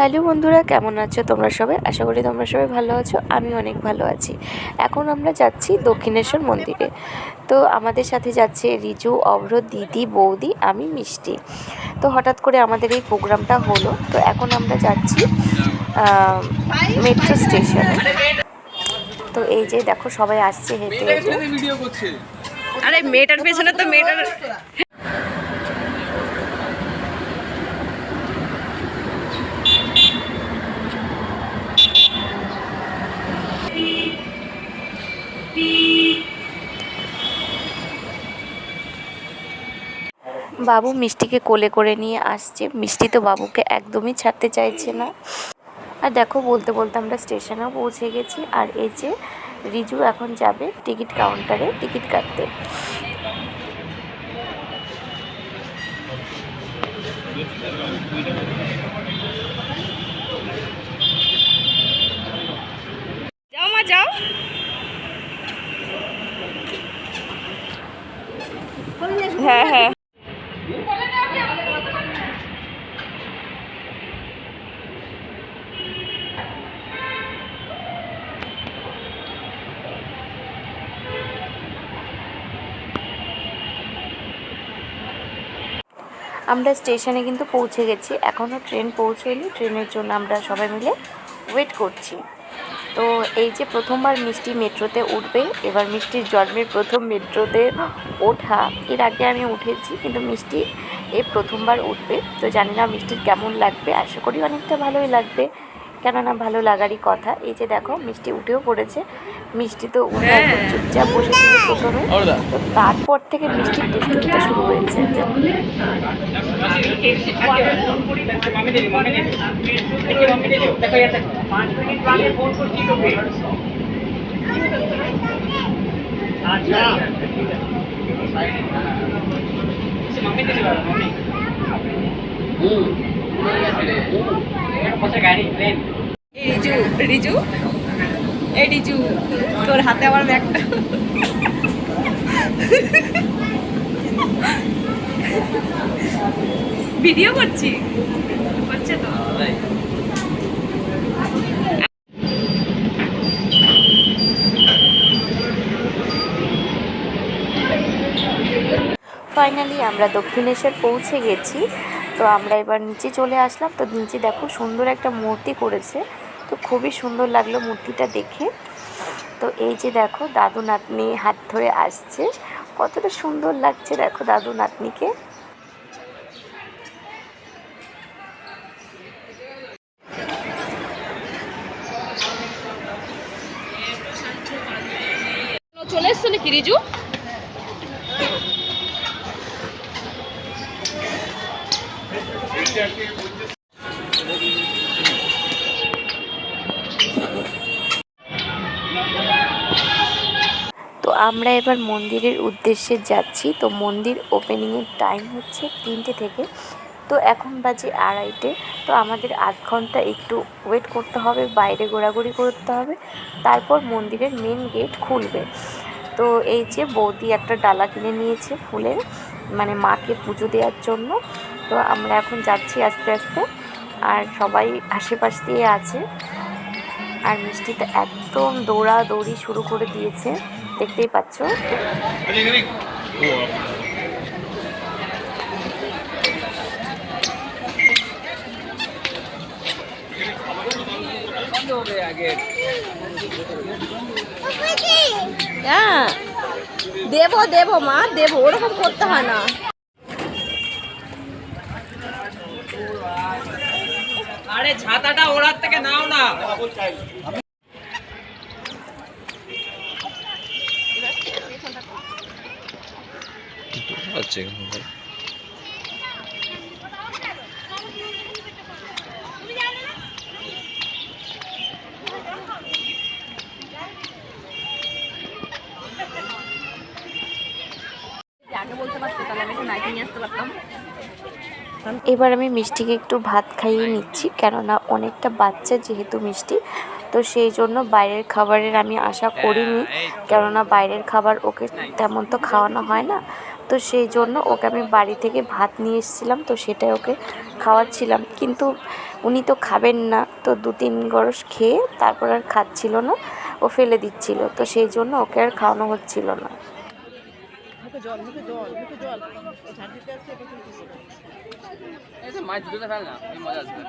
Hello বন্ধুরা, কেমন আছো তোমরা সবাই? আশা করি তোমরা সবাই ভালো আছো, আমি অনেক ভালো আছি। এখন আমরা যাচ্ছি দক্ষিণেশ্বর মন্দিরে। তো আমাদের সাথে যাচ্ছে রিজু অভ্র দিদি, বৌদি, আমি, মিষ্টি। তো হঠাৎ করে আমাদের এই প্রোগ্রামটা হলো। তো এখন আমরা যাচ্ছি মেট্রো স্টেশনে। তো এই যে দেখো, সবাই আসছে হেঁটে হেঁটে আরে মেয়েটার পেছনে তো মেয়েটার বাবু মিষ্টিকে কোলে করে নিয়ে আসছে। মিষ্টি তো বাবুকে একদমই ছাড়তে চাইছে না। আর দেখো, বলতে বলতে আমরা স্টেশনেও পৌঁছে গেছি। আর এই যে রিজু এখন যাবে টিকিট কাউন্টারে টিকিট কাটতে। হ্যাঁ হ্যাঁ। আমরা স্টেশনে কিন্তু পৌঁছে গেছি। এখনও ট্রেন পৌঁছয়নি, ট্রেনের জন্য আমরা সবাই মিলে ওয়েট করছি। তো এই যে প্রথমবার মিষ্টি মেট্রোতে উঠবে, এবার মিষ্টির জন্মের প্রথম মেট্রোতে ওঠা, এর আগে আমি উঠেছি, কিন্তু মিষ্টি এ প্রথমবার উঠবে। তো জানি না মিষ্টির কেমন লাগবে, আশা করি অনেকটা ভালোই লাগবে। কেননা ভালো লাগারই কথা। এই যে দেখো মিষ্টি উঠেও পড়েছে। মিষ্টি তো উঠে একদম চুপচাপ বসেছিল প্রথমে। তো তারপর থেকে মিষ্টির দুষ্টুমিটা শুরু হয়েছে। এই তোর হাতে ব্যাগটা। ভিডিও করছে। তো? ফাইনালি আমরা দক্ষিণেশ্বর পৌঁছে গেছি। তো আমরা এবার নিচে চলে আসলাম। তো নিচে দেখো সুন্দর একটা মূর্তি করেছে। তো খুবই সুন্দর লাগল মূর্তিটা দেখে। তো এই যে দেখো দাদু নাতনি হাত ধরে আসছে। কতটা সুন্দর লাগছে দেখো দাদু নাতনিকে। চলে এসছো নাকি রিজু? তো আমরা এবার মন্দিরের উদ্দেশ্যে যাচ্ছি। তো মন্দির ওপেনিংয়ের টাইম হচ্ছে তিনটে থেকে। তো এখন বাজে আড়াইটে। তো আমাদের আধ ঘণ্টা একটু ওয়েট করতে হবে, বাইরে ঘোরাঘুরি করতে হবে। তারপর মন্দিরের মেন গেট খুলবে। তো এই যে বৌদি একটা ডালা কিনে নিয়েছে ফুলের মানে মাকে পুজো দেওয়ার জন্য। তো আমরা এখন যাচ্ছি আস্তে আস্তে। আর সবাই আশেপাশ দিয়ে আছে। আর মিষ্টিতে একদম দৌড়াদৌড়ি শুরু করে দিয়েছে। দেখতেই পাচ্ছ। হ্যাঁ। দেবো দেবো মা, দেবো। ওরকম করতে হয় না। আরে ছাতাটা ওড়ার থেকে নাও না। আচ্ছা আগে বলতে পারতো তাহলে আমি একটু নাইটি নিয়ে আসতে পারতাম। এবার আমি মিষ্টিকে একটু ভাত খাইয়ে নিচ্ছি, কেননা অনেকটা বাচ্চা যেহেতু মিষ্টি, তো সেই জন্য বাইরের খাবারের আমি আশা করিনি, কেননা বাইরের খাবার ওকে তেমন তো খাওয়ানো হয় না। তো সেই জন্য ওকে আমি বাড়ি থেকে ভাত নিয়ে এসেছিলাম, তো সেটাই ওকে খাওয়াচ্ছিলাম। কিন্তু উনি তো খাবেন না, তো দু তিন গরস খেয়ে তারপর আর খাচ্ছিল না, ও ফেলে দিচ্ছিল, তো সেই জন্য ওকে আর খাওয়ানো হচ্ছিল না। এই যে মাছ দুটো ফেল না এই মজা আসবে।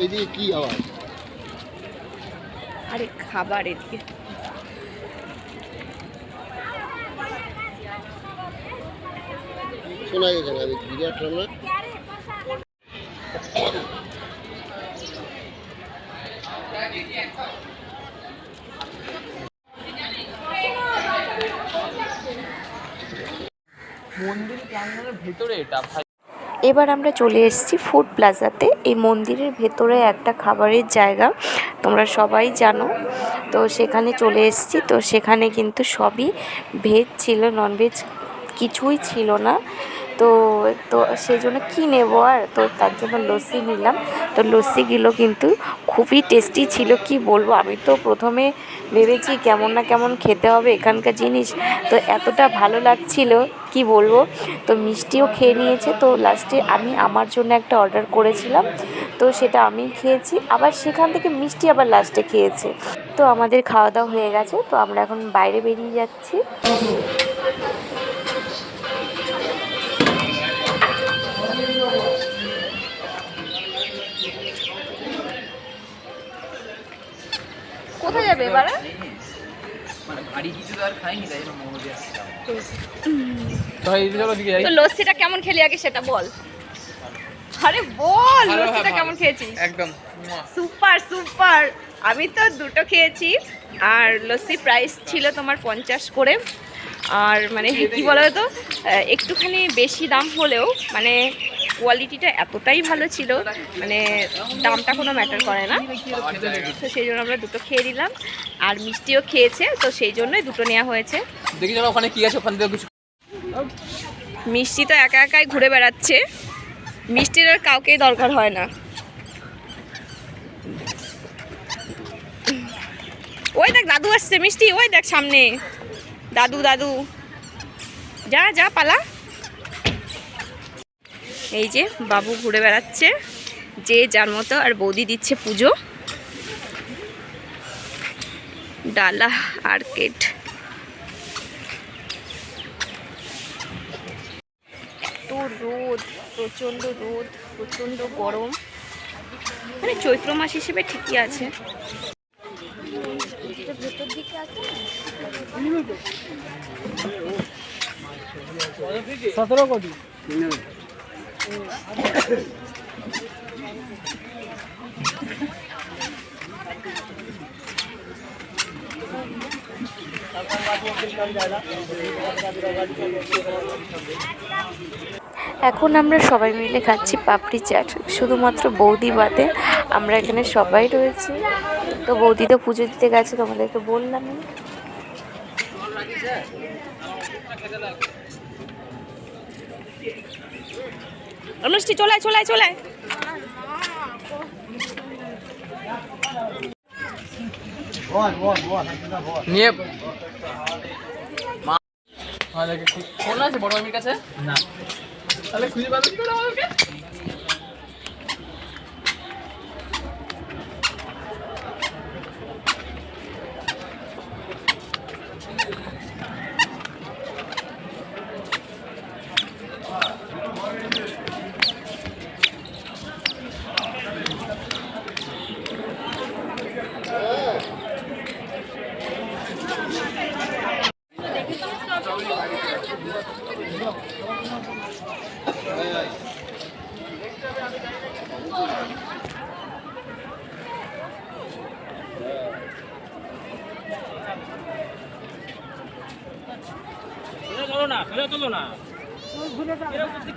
এইদিকে কি আওয়াজ? আরে খাবার এদিকে। শোনা গেছে না আমি এবার আমরা চলে এসেছি ফুড প্লাজাতে। এই মন্দিরের ভেতরে একটা খাবারের জায়গা, তোমরা সবাই জানো। তো সেখানে চলে এসেছি। তো সেখানে কিন্তু সবই ভেজ ছিল, ননভেজ কিছুই ছিল না। তো তো সেই জন্য কী নেব আর? তো তার জন্য লস্যি নিলাম। তো লস্যিগুলো কিন্তু খুবই টেস্টি ছিল, কি বলব? আমি তো প্রথমে ভেবেছি কেমন না কেমন খেতে হবে এখানকার জিনিস। তো এতটা ভালো লাগছিল, কি বলব? তো মিষ্টিও খেয়ে নিয়েছে। তো লাস্টে আমি আমার জন্য একটা অর্ডার করেছিলাম। তো সেটা আমি খেয়েছি। আবার সেখান থেকে মিষ্টি আবার লাস্টে খেয়েছে। তো আমাদের খাওয়া দাওয়া হয়ে গেছে। তো আমরা এখন বাইরে বেরিয়ে যাচ্ছি। যাই। তো লস্যিটা কেমন খেলি আগে সেটা বল। আরে বল লস্যিটা কেমন খেয়েছিস? একদম। Super super. আমি তো দুটো খেয়েছি আর লস্যি প্রাইস ছিল তোমার পঞ্চাশ করে। আর মানে কি বলো তো একটুখানি বেশি দাম হলেও মানে কোয়ালিটিটা এতটাই ভালো ছিল মানে দামটা কোনো ম্যাটার করে না। তো সেই জন্য আমরা দুটো খেয়ে দিলাম আর মিষ্টিও খেয়েছে তো সেই জন্যই দুটো নেওয়া হয়েছে। দেখি ওখানে কি আছে ওখান থেকে কিছু মিষ্টি তো একা একাই ঘুরে বেড়াচ্ছে। মিষ্টির আর কাউকেই দরকার হয় না। ওই দেখ দাদু আসছে মিষ্টি ওই দেখ সামনে। দাদু দাদু। যা যা পালা। এই যে বাবু ঘুরে বেড়াচ্ছে, যে যার মতো আর বৌদি দিচ্ছে পুজো। ডালা আর্কেড এত রোদ, প্রচণ্ড রোদ, প্রচণ্ড গরম। মানে চৈত্র মাস হিসেবে ঠিকই আছে। সতেরো কোটি। এখন আমরা সবাই মিলে খাচ্ছি পাপড়ি চাট। শুধুমাত্র বৌদি বাদে আমরা এখানে সবাই রয়েছি। তো বৌদি তো পুজো দিতে গেছে, তোমাদেরকে বললামই। মিষ্টি চলে চলে চলে। নিয়ে মা খু- আছে বড় মামির কাছে? না। তাহলে খুঁজে পাবেন কি করে আমাদেরকে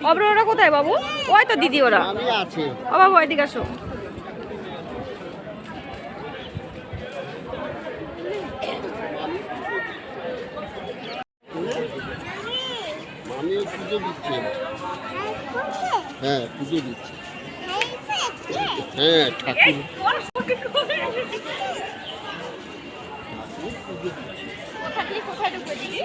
অব্র ওরা কোথায় বাবু? ওই তো দিদি ওরা। আমি আছি। ও বাবু এদিকে আসো। দিচ্ছি। হ্যাঁ পুজো দিচ্ছি। হ্যাঁ ঠাকুর কোথা দিয়ে কোথায় ঢুকবে দিদি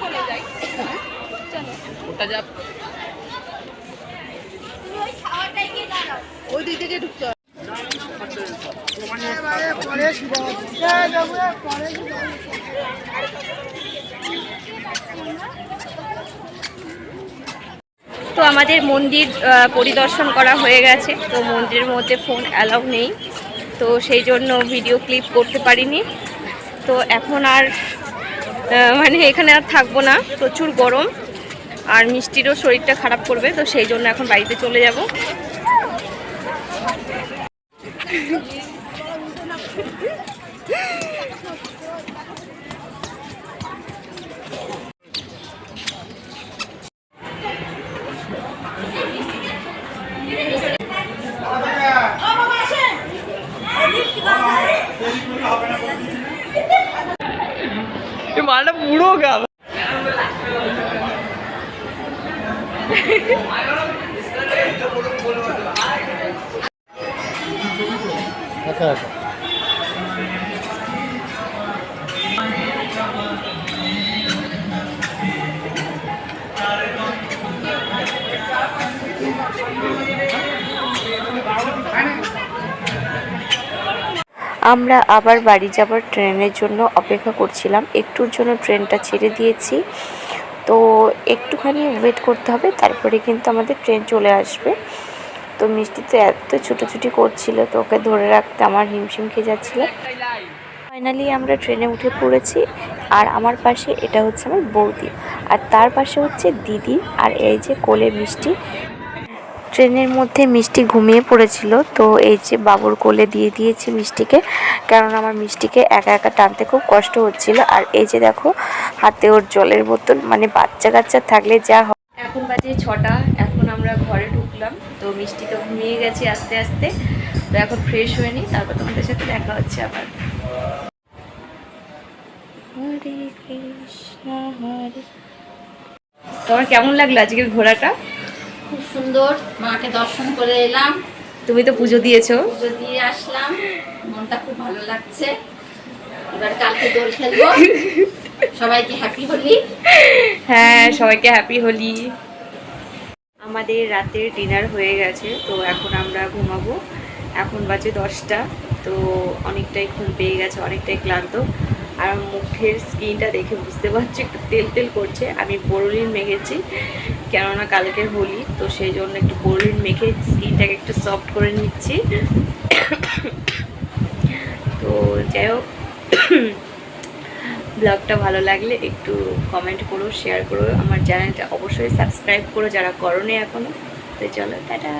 চলে যাই চলো ওটা যা ওই দিক থেকে তো আমাদের মন্দির পরিদর্শন করা হয়ে গেছে। তো মন্দিরের মধ্যে ফোন অ্যালাউ নেই। তো সেই জন্য ভিডিও ক্লিপ করতে পারিনি। তো এখন আর মানে এখানে আর থাকব না। প্রচুর গরম। আর মিষ্টিরও শরীরটা খারাপ করবে, তো সেই জন্য এখন বাড়িতে চলে যাব। মালটা পুরো গা। আমরা আবার বাড়ি যাবার ট্রেনের জন্য অপেক্ষা করছিলাম। একটুর জন্য ট্রেনটা ছেড়ে দিয়েছি। তো একটুখানি ওয়েট করতে হবে, তারপরে কিন্তু আমাদের ট্রেন চলে আসবে। তো মিষ্টি তো এত ছুটোছুটি করছিল তো ওকে ধরে রাখতে আমার হিমশিম খেয়ে যাচ্ছিল। ফাইনালি আমরা ট্রেনে উঠে পড়েছি আর আমার পাশে এটা হচ্ছে আমার বৌদি। আর তার পাশে হচ্ছে দিদি আর এই যে কোলে মিষ্টি। ট্রেনের মধ্যে মিষ্টি ঘুমিয়ে পড়েছিল। তো এই যে বাবুর কোলে দিয়ে দিয়েছি মিষ্টিকে কারণ আমার মিষ্টিকে একা একা টানতে খুব কষ্ট হচ্ছিল। আর এই যে দেখো, হাতে ওর জলের বোতল মানে বাচ্চা কাচ্চা থাকলে যা এখন বাজে ছটা, এখন আমরা ঘরে ঢুকলাম। তো মিষ্টি তো ঘুমিয়ে গেছে আস্তে আস্তে। তো এখন ফ্রেশ হয়ে নিই, তারপর তোমাদের সাথে দেখা হচ্ছে আবার। তোমার কেমন লাগল আজকের ঘোরাটা? খুব সুন্দর মাকে দর্শন করে এলাম। তুমি তো পুজো দিয়েছ। পুজো দিয়ে আসলাম। মনটা খুব ভালো লাগছে। এবার কালকে দোল খেলব। সবাইকে হ্যাপি হলি। হ্যাঁ সবাইকে হ্যাপি হোলি। আমাদের রাতের ডিনার হয়ে গেছে তো এখন আমরা ঘুমাবো। এখন বাজে দশটা তো অনেকটাই ঘুম পেয়ে গেছে অনেকটাই ক্লান্ত। আর মুখের স্কিনটা দেখে বুঝতে পারছি একটু তেল তেল করছে। আমি বোরোলিন মেখেছি। কেননা কালকে হোলি, তো সেই জন্য একটু গোল্ডেন মেখে স্কিনটাকে একটু সফট করে নিচ্ছি। তো যাই হোক, ব্লগটা ভালো লাগলে একটু কমেন্ট করো শেয়ার করো। আমার চ্যানেলটা অবশ্যই সাবস্ক্রাইব করো যারা করো এখনও। তো চলো, টাটা।